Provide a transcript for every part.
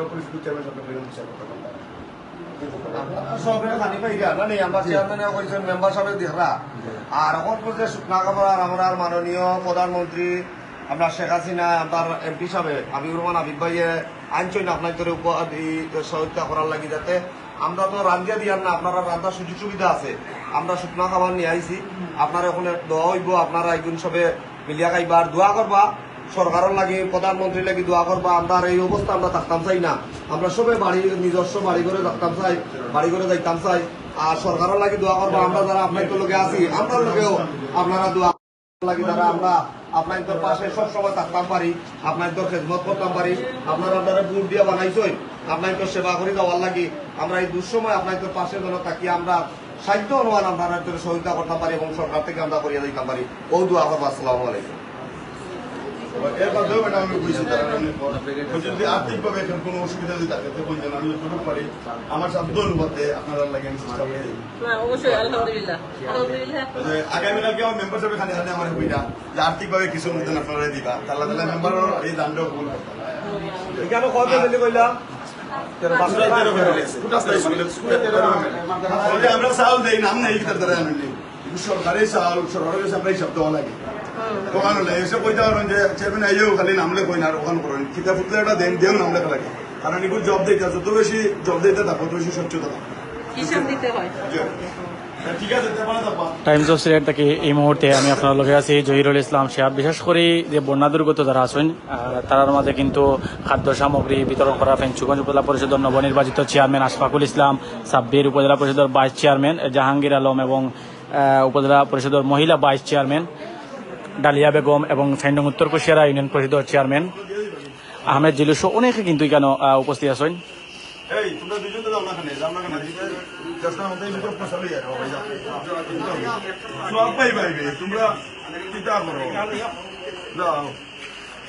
উপজেলা পরিষদ ভাইয়ে লাগি আমরা তো রান্ধিয়া দিয়ার না, আপনারা রান্ধার সুযোগ সুবিধা আছে। আমরা শুকনা খাবার নিয়ে আইছি। আপনার ওখানে দোয়া হইব, আপনারা একজন সবে মিলিয়া খাইবার দোয়া করবা। সরকারের লাগি প্রধানমন্ত্রী লাগি দোয়া করবা, আমরা এই অবস্থা আমরা থাকতাম চাই না। আমরা সবে বাড়ি, নিজস্ব বাড়ি করে থাকতাম চাই, বাড়ি করে যাইতাম চাই। আর সরকারের লাগি দোয়া করবা, আমরা যারা আপনার লগে আছি আমরা লগেও আপনারা দোয়া লাগি যারা আমরা আপনার পাশে সব সময় থাকতাম পারি, আপনার তোর খেদমত করতাম পারি, আপনারা আপনারা বুট দিয়ে বানাইছই। আপনার তোর সেবা করি লাগি আমরা এই দুঃসময় আপনার তোর পাশে যেন থাকি, আমরা সাহিত্য অনুমান তোর সহযোগিতা করতে পারি এবং সরকার থেকে আমরা করিয়ে দিতাম পারি। ও দোয়া করব, আসসালামু আলাইকুম। এর মাধ্যমে ম্যাডাম আমি বুঝছি তারা যদি আর্থিকভাবে এখানে কোনো অসুবিধা যদি থাকে তো বলছেন আমি যতটুকু পারি আমার সাধ্য অনুপাতে আপনারা লাগে আমি চেষ্টা করে। দিই না অবশ্যই আলহামদুলিল্লাহ। আলহামদুলিল্লাহ। যে আগামী কালকে আমার মেম্বার সাহেব খানি খানি আমার হইনা যে আর্থিকভাবে কিছু অনুদান আপনারা দিবা তাহলে তাহলে মেম্বারের এই দানটাও কবুল করতে এখানে কত মিলি কইলাম আমরা চাউল দেই নাম নেই সরকারি চাউল সরকারের আমরা হিসাব দেওয়া লাগে। দোকান হলে এসে কইতে পারেন যে চেয়ারম্যান আইয়েও খালি নামলে কই না আর ওখান করেন। কিতাব ফুটলে একটা দেন দেও নামলে লাগে কারণ এগুলো জব দিতে যত বেশি জব দিতে থাকো তত বেশি স্বচ্ছতা থাকো। হয়? টাইমস অফ সিলেট থেকে এই মুহূর্তে আমি আপনার লগে আছি জহিরুল ইসলাম শিহাব বিশেষ করে যে বন্যা দুর্গত যারা আছেন আর তার মাঝে কিন্তু খাদ্য সামগ্রী বিতরণ করা ফেঞ্চুগঞ্জ উপজেলা পরিষদের নবনির্বাচিত চেয়ারম্যান আশফাকুল ইসলাম সাব্বির উপজেলা পরিষদের ভাইস চেয়ারম্যান জাহাঙ্গীর আলম এবং উপজেলা পরিষদের মহিলা ভাইস চেয়ারম্যান। ডালিয়া বেগম এবং সাইন্ডং উত্তর কুশিয়ারা ইউনিয়ন পরিষদের চেয়ারম্যান আহমেদ জিলুসও অনেকে কিন্তু কেন আহ, উপস্থিত আছেন। তোমরা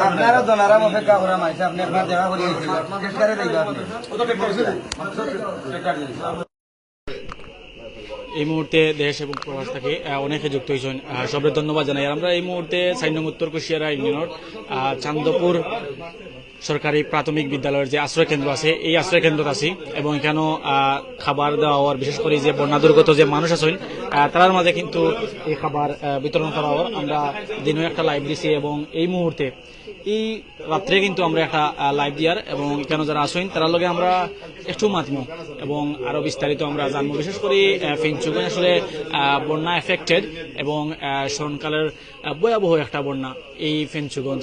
আপনারা অপেক্ষা করা মাইছে আপনি আপনার দেখা এই মুহূর্তে দেশ এবং প্রবাস থেকে অনেকে যুক্ত হয়েছেন। সবরে ধন্যবাদ জানাই। আমরা এই মুহূর্তে সাইন উত্তর কুশিয়ারা ইউনিয়নের চান্দপুর সরকারি প্রাথমিক বিদ্যালয়ের যে আশ্রয় কেন্দ্র আছে, এই আশ্রয় কেন্দ্র আছি এবং এখানেও খাবার দেওয়া হওয়ার, বিশেষ করে যে বন্যা দুর্গত যে মানুষ আছেন তার মাঝে কিন্তু এই খাবার বিতরণ করা হওয়ার আমরা দিনও একটা লাইভ দিছি এবং এই মুহূর্তে, এই রাত্রে কিন্তু আমরা একটা লাইভ দিয়ার এবং এখানে যারা আসেন তার লগে আমরা একটু মাতমু এবং আরও বিস্তারিত আমরা জানব। বিশেষ করে ফেঞ্চুগঞ্জ আসলে বন্যা এফেক্টেড এবং স্মরণকালের ভয়াবহ একটা বন্যা এই ফেঞ্চুগঞ্জ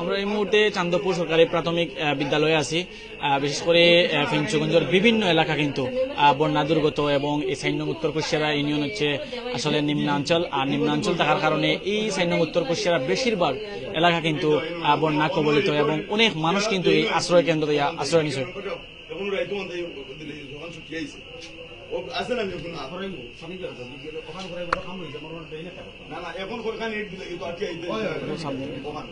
আমরা এই মুহূর্তে চান্দপুর সরকারি প্রাথমিক বিদ্যালয়ে আছি। বিশেষ করে ফেঞ্চুগঞ্জের বিভিন্ন এলাকা কিন্তু বন্যা দুর্গত এবং এই সাইন্য উত্তর কুশিয়ারা ইউনিয়ন হচ্ছে আসলে নিম্নাঞ্চল। আর নিম্নাঞ্চল থাকার কারণে এই সাইন্য উত্তর কুশিয়ারা বেশিরভাগ এলাকা কিন্তু বন্যা কবলিত এবং অনেক মানুষ কিন্তু এই আশ্রয় কেন্দ্র আশ্রয় নিচ্ছে এখন রাইতো মধ্যে যখন ছুটি আইছে ও আছে না এখন না না এখন কোনখান নেট দিলে কিন্তু আটকে আইতে ওখান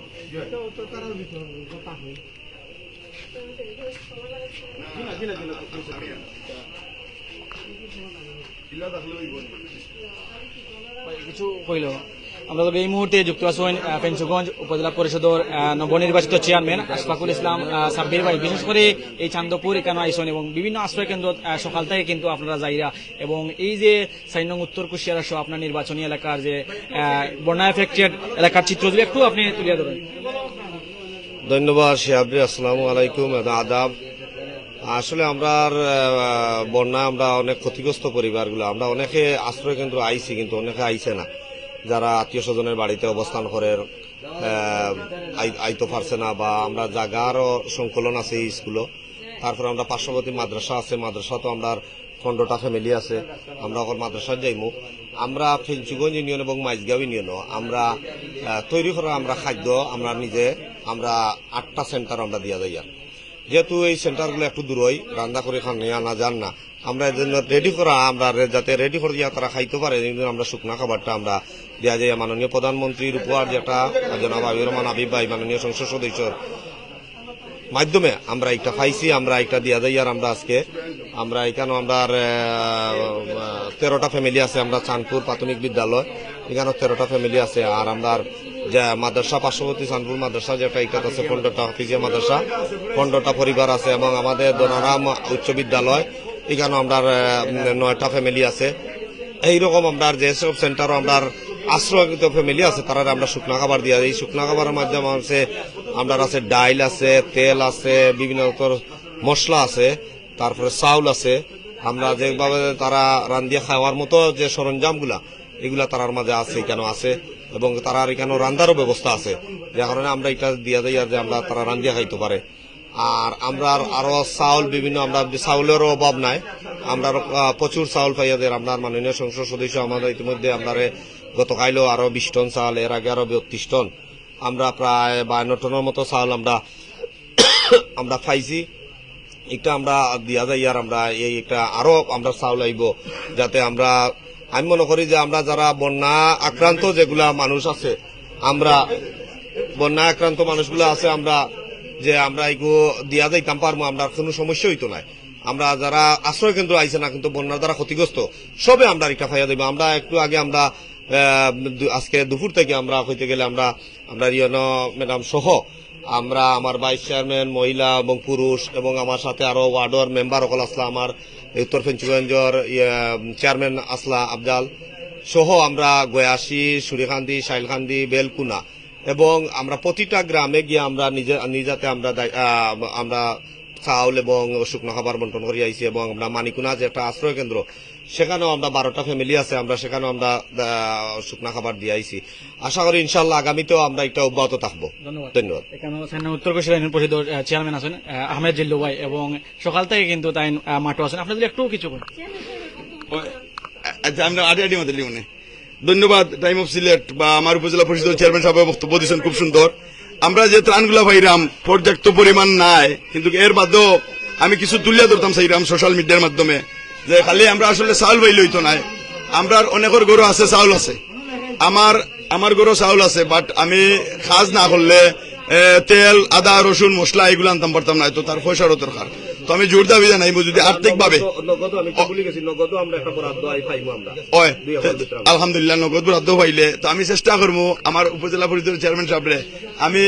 জিনা না জিনা কিলা থাকলে ওই বলি কিছু কইল আমরা এই মুহূর্তে যুক্ত আহ, পেঞ্চুগঞ্জ উপজেলা পরিষদের নবনির্বাচিত চেয়ারম্যান আশফাকুল ইসলাম সাব্বির ভাই। বিশেষ করে এই চান্দপুর এখানে আইসন এবং বিভিন্ন আশ্রয় কেন্দ্র সকাল থেকে কিন্তু আপনারা যাইরা এবং এই যে সাইনং উত্তর কুশিয়ারা সহ আপনার নির্বাচনী এলাকার যে বন্যা এফেক্টেড এলাকার চিত্র যদি একটু আপনি তুলে ধরেন। ধন্যবাদ শিহাবরি আসসালামু আলাইকুম আদাব। আসলে আমরা বন্যা আমরা অনেক ক্ষতিগ্রস্ত পরিবারগুলো আমরা অনেকে আশ্রয় কেন্দ্র আইছি কিন্তু অনেকে আইছে না। যারা আত্মীয় স্বজনের বাড়িতে অবস্থান করে আইতে পারছে না বা আমরা জাগারও সংকলন আছে এই স্কুলও। তারপরে আমরা পার্শ্ববর্তী মাদ্রাসা আছে মাদ্রাসা তো আমরা পনেরোটা ফ্যামিলি আছে। আমরা এখন মাদ্রাসা যাইমু। আমরা ফেঞ্চুগঞ্জ ইউনিয়ন এবং মাইজগাঁও ইউনিয়নও আমরা তৈরি করা আমরা খাদ্য, আমরা নিজে, আমরা আটটা সেন্টার আমরা দিয়া যাই। যেহেতু এই সেন্টারগুলো একটু দূরই, রান্না করে খান নিয়ে আনা যান না। আমরা এর জন্য রেডি করা, আমরা যাতে রেডি করে দিয়া তারা খাইতে পারে আমরা শুকনা খাবারটা আমরা দেওয়া যায় মাননীয় প্রধানমন্ত্রীর উপহার যেটা জনাব আবির রহমান আবিব ভাই, মাননীয় সংসদ সদস্যর মাধ্যমে আমরা একটা পাইছি, আমরা একটা দিয়া যাই, আর আমরা আজকে, আমরা এখানে আমরা তেরোটা ফ্যামিলি আছে, আমরা চাঁদপুর প্রাথমিক বিদ্যালয় এখানে তেরোটা ফ্যামিলি আছে, আর আমরা যে মাদ্রাসা পার্শ্ববর্তী চাঁদপুর মাদ্রাসা যেটা এটা আছে পনেরোটা হাফিজিয়া মাদ্রাসা, পনেরোটা পরিবার আছে, এবং আমাদের দনারাম উচ্চ বিদ্যালয় এখানে আমরা নয়টা ফ্যামিলি আছে। এইরকম আমরা যেসব সেন্টার আমরা আশ্রয়কৃত ফ্যামিলি আছে তারা আমরা শুকনা খাবার দিয়ে এই শুকনা খাবারের মাধ্যমে আছে আমরা আছে ডাইল আছে, তেল আছে, বিভিন্ন মশলা আছে, তারপরে চাউল আছে। আমরা যেভাবে তারা রান্দিয়া খাওয়ার মতো যে সরঞ্জামগুলা, এগুলা তারার মাঝে আছে এখানে আছে, এবং তারার এখানে রান্দারও ব্যবস্থা আছে। যে কারণে আমরা এটা দিয়া দিই আর যে আমরা তারা রান্দিয়া খাইতে পারে। আর আমরা আরও চাউল বিভিন্ন, আমরা চাউলেরও অভাব নাই। আমরা প্রচুর চাউল পাইয়াদের আপনার মাননীয় সংসদ সদস্য আমাদের ইতিমধ্যে আমরা গতকালও আরও বিশ টন চাল, এর আগে আরও বত্রিশ টন। আমরা প্রায় বায়ান্ন টনের মতো চাল আমরা আমরা পাইছি। এটা আমরা দিয়া যাই আর আমরা এই একটা আরও আমরা চাউল আইব যাতে আমরা, আমি মনে করি যে আমরা যারা বন্যা আক্রান্ত যেগুলা মানুষ আছে, আমরা বন্যা আক্রান্ত মানুষগুলো আছে, আমরা যে আমরা এগুলো দিয়া যাইতাম পারব আমরা কোনো সমস্যা হইতো না আমরা যারা আশ্রয় কেন্দ্র আইছে না, কিন্তু বন্যার দ্বারা ক্ষতিগ্রস্ত, সবে আমরা এটা ফাইয়া দেবো আমরা একটু আগে আমরা আজকে দুপুর থেকে আমরা হইতে গেলে আমরা আমরা রিয়ন ম্যাডাম সহ, আমরা আমার ভাইস চেয়ারম্যান মহিলা এবং পুরুষ এবং আমার সাথে আরও ওয়ার্ডর মেম্বার সকল আসলা, আমার উত্তর ফেঞ্চুগঞ্জর চেয়ারম্যান আসলা আফজাল সহ আমরা গয়াসি সুরিকান্দি শাইলকান্দি বেলকুনা এবং আমরা প্রতিটা গ্রামে গিয়ে আমরা নিজে, নিজাতে আমরা আমরা চাউল এবং শুকনো খাবার বন্টন করে আইছি এবং আমরা মানিকুনা যে একটা আশ্রয় কেন্দ্র সেখানেও আমরা বারোটা ফ্যামিলি আছে আমরা সেখানেও আমরা আহ, শুকনা খাবার দিয়ে আইছি। আশা করি ইনশাল্লাহ আগামীতেও আমরা এটা অব্যাহত থাকব। ধন্যবাদ। ধন্যবাদ। এখানে উত্তর কুশিয়ারা ইউনিয়ন পরিষদের চেয়ারম্যান আছেন আহ, আহমেদ জিল্লু ভাই এবং সকাল থেকে কিন্তু তাই মাঠও আছেন। আপনি যদি একটু কিছু আচ্ছা ধন্যবাদ টাইম অফ সিলেট বা আমার উপজেলা পরিষদের চেয়ারম্যান সাহেব বক্তব্য দিয়েছেন খুব সুন্দর। আমরা যে ত্রাণগুলা পাইরাম পর্যাপ্ত পরিমাণ নাই কিন্তু এর বাদেও আমি কিছু তুলিয়া ধরতাম চাইরাম সোশ্যাল মিডিয়ার মাধ্যমে। যে খালি আমরা আসলে চাউল পাইলে হইতো নাই। আমরা অনেকের গরু আছে চাউল আছে। আমার আমার গরু চাউল আছে বাট আমি কাজ না করলে তেল আদা রসুন মশলা এগুলো আনতাম পারতাম না তো তার পয়সারও দরকার। তো আমি জোর দাবি জানাইবো যদি আর্থিক ভাবে আলহামদুলিল্লাহ নগদ বরাদ্দ পাইলে তো আমি চেষ্টা করব আমার উপজেলা পরিষদের চেয়ারম্যান সাহেবরে আমি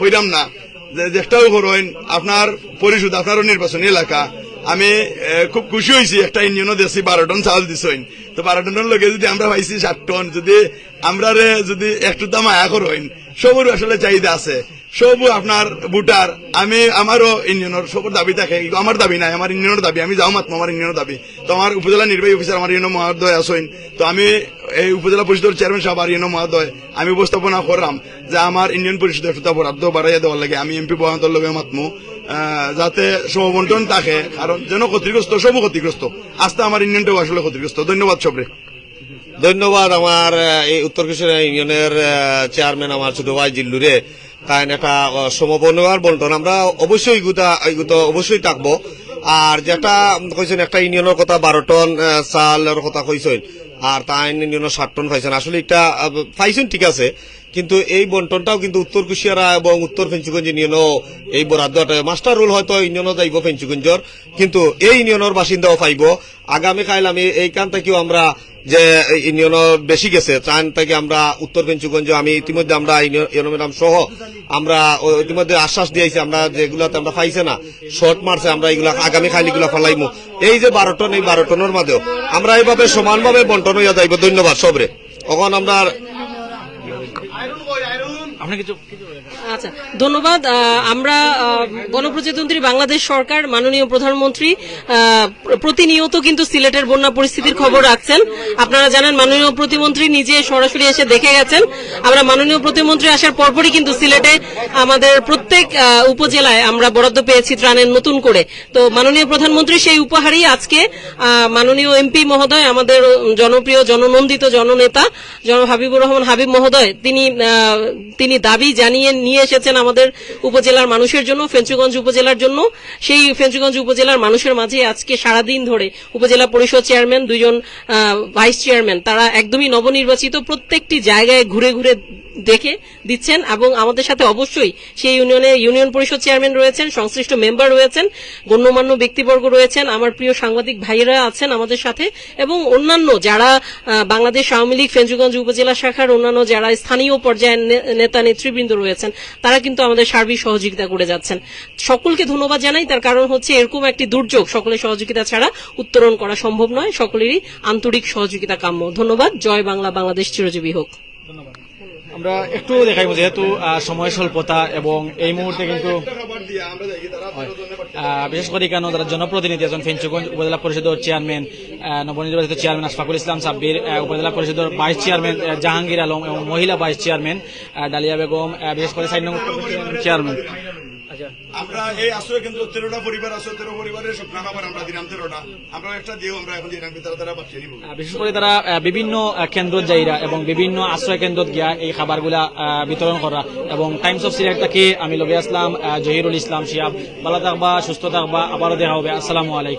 কইরাম না যে চেষ্টাও করবেন আপনার পরিষদ আপনারও নির্বাচনী এলাকা আমি খুব খুশি হয়েছি একটা ইউনিয়নও দিয়েছি, বারো টন চাউল দিছেন। তো বারো টনের লগে যদি আমরা পাইছি ষাট টন, যদি আমরা যদি একটু দাম আয়া করেন, সবর আসলে চাহিদা আছে। সবু আপনার ভোটার, আমি আমারও ইউনিয়নের সবর দাবি থাকে আমার দাবি নাই, আমার ইউনিয়নের দাবি, আমি যাও মাত্র আমার ইউনিয়নের দাবি। তো আমার উপজেলা নির্বাহী অফিসার আমার ইউনিয়ন মহোদয় আসেন তো আমি এই উপজেলা পরিষদের চেয়ারম্যান সাহেব আর ইউনিয়ন মহাদয়, আমি উপস্থাপনা করলাম যে আমার ইউনিয়ন পরিষদের সুতা বরাদ্দ বাড়াইয়া দেওয়ার লাগে, আমি এমপি বহান্তর লগে মাতমু। যাতে সমবন্টন থাকে কারণ যেন ক্ষতিগ্রস্ত সবু ক্ষতিগ্রস্ত। আস্তে আমার ইউনিয়নটাও আসলে ক্ষতিগ্রস্ত। ধন্যবাদ সবরে। ধন্যবাদ আমার এই উত্তর কিশোর ইউনিয়নের চেয়ারম্যান আমার ছোট ভাই জিল্লুরে তাই একটা আহ, সমবন্টন বন্টন আমরা অবশ্যই অবশ্যই থাকব। আর যেটা কইছেন একটা ইউনিয়নের কথা বারো টন চালের কথা কইছেন। আর তাই ইউনিয়নের ষাট টন পাইছেন। আসলে এটা পাইছেন ঠিক আছে। কিন্তু এই বন্টনটাও কিন্তু উত্তর কুশিয়ারা এবং উত্তর ফেঞ্চুগঞ্জ ইউনিয়নও এই বরাদ্দটা মাস্টার রুল হয়তো ইউনিয়নও যাইব ফেঞ্চুগঞ্জর, কিন্তু এই ইউনিয়নের বাসিন্দাও পাইব। আগামীকাল আমি এইখান থেকেও আমরা যে ইউনিয়ন বেশি গেছে ত্রাণ থেকে আমরা উত্তর পেঞ্চুগঞ্জ আমি ইতিমধ্যে আমরা ইউনিয়ন সহ আমরা ইতিমধ্যে আশ্বাস দিয়েছি, আমরা যেগুলাতে আমরা পাইছে না, শর্ট মারছে, আমরা এগুলা আগামী খাইল এগুলা ফেলাইমু। এই যে বারো টন, এই বারো টনের মাঝেও আমরা এইভাবে সমানভাবে বন্টন হইয়া যাইব। ধন্যবাদ সবরে। এখন আমরা আপনি কিছু কিছু বলেন। আচ্ছা ধন্যবাদ। আমরা গণপ্রজাতন্ত্রী বাংলাদেশ সরকার, মাননীয় প্রধানমন্ত্রী প্রতিনিয়ত কিন্তু সিলেটের বন্যা পরিস্থিতির খবর রাখছেন। আপনারা জানেন, মাননীয় প্রতিমন্ত্রী নিজে সরাসরি এসে দেখে গেছেন। আমরা মাননীয় প্রতিমন্ত্রী আসার পরপরই কিন্তু সিলেটে আমাদের প্রত্যেক উপজেলায় আমরা বরাদ্দ পেয়েছি ত্রাণের নতুন করে। তো মাননীয় প্রধানমন্ত্রী সেই উপহারই আজকে মাননীয় এমপি মহোদয়, আমাদের জনপ্রিয়, জননন্দিত জননেতা, জন হাবিবুর রহমান হাবিব মহোদয়, তিনি তিনি দাবি জানিয়ে নিয়ে এসেছেন আমাদের উপজেলার মানুষের জন্য, ফেঞ্চুগঞ্জ উপজেলার জন্য। সেই ফেঞ্চুগঞ্জ উপজেলার মানুষের মাঝে আজকে সারাদিন ধরে উপজেলা পরিষদ চেয়ারম্যান দুজন ভাইস চেয়ারম্যান, তারা একদমই নবনির্বাচিত প্রত্যেকটি জায়গায় ঘুরে ঘুরে দেখে দিচ্ছেন এবং আমাদের সাথে অবশ্যই সেই ইউনিয়নে ইউনিয়ন পরিষদ চেয়ারম্যান রয়েছেন, সংশ্লিষ্ট মেম্বার রয়েছেন, গণ্যমান্য ব্যক্তিবর্গ রয়েছেন, আমার প্রিয় সাংবাদিক ভাইয়েরা আছেন আমাদের সাথে এবং অন্যান্য যারা বাংলাদেশ আওয়ামী লীগ, ফেঞ্চুগঞ্জ উপজেলা শাখার অন্যান্য যারা স্থানীয় পর্যায়ের নেতা নেতৃবৃন্দ রয়েছেন তারা কিন্তু আমাদের সার্বিক সহযোগিতা করে যাচ্ছেন। সকলকে ধন্যবাদ জানাই। তার কারণ হচ্ছে এরকম একটি দুর্যোগ সকলের সহযোগিতা ছাড়া উত্তরণ করা সম্ভব নয়। সকলেরই আন্তরিক সহযোগিতা কাম্য। ধন্যবাদ। জয় বাংলা বাংলাদেশ চিরজীবী হোক। আমরা একটু দেখাইব যেহেতু সময় স্বল্পতা এবং এই মুহূর্তে কিন্তু বিশেষ করে কেন তারা জনপ্রতিনিধি আছেন ফেঞ্চুগঞ্জ উপজেলা পরিষদের চেয়ারম্যান নবনির্বাচিত চেয়ারম্যান আশফাকুল ইসলাম সাব্বির উপজেলা পরিষদের ভাইস চেয়ারম্যান জাহাঙ্গীর আলম এবং মহিলা ভাইস চেয়ারম্যান ডালিয়া বেগম বিশেষ করে সাইড চেয়ারম্যান। আমরা এই আশ্রয় কেন্দ্র তেরোটা পরিবার তেরো পরিবারের খাবার আমরা দিলাম তেরোটা। আমরা একটা দিয়েও আমরা এখন দিলাম তারা তারা নিব। বিশেষ করে তারা বিভিন্ন কেন্দ্র যাইরা এবং বিভিন্ন আশ্রয় কেন্দ্র গিয়া এই খাবারগুলা বিতরণ করা এবং টাইমস অফ সিলেট থেকে আমি লগে আসলাম জহিরুল ইসলাম শিয়াব। ভালো থাকবা সুস্থ থাকবা আবারও দেখা হবে। আসসালামু আলাইকুম।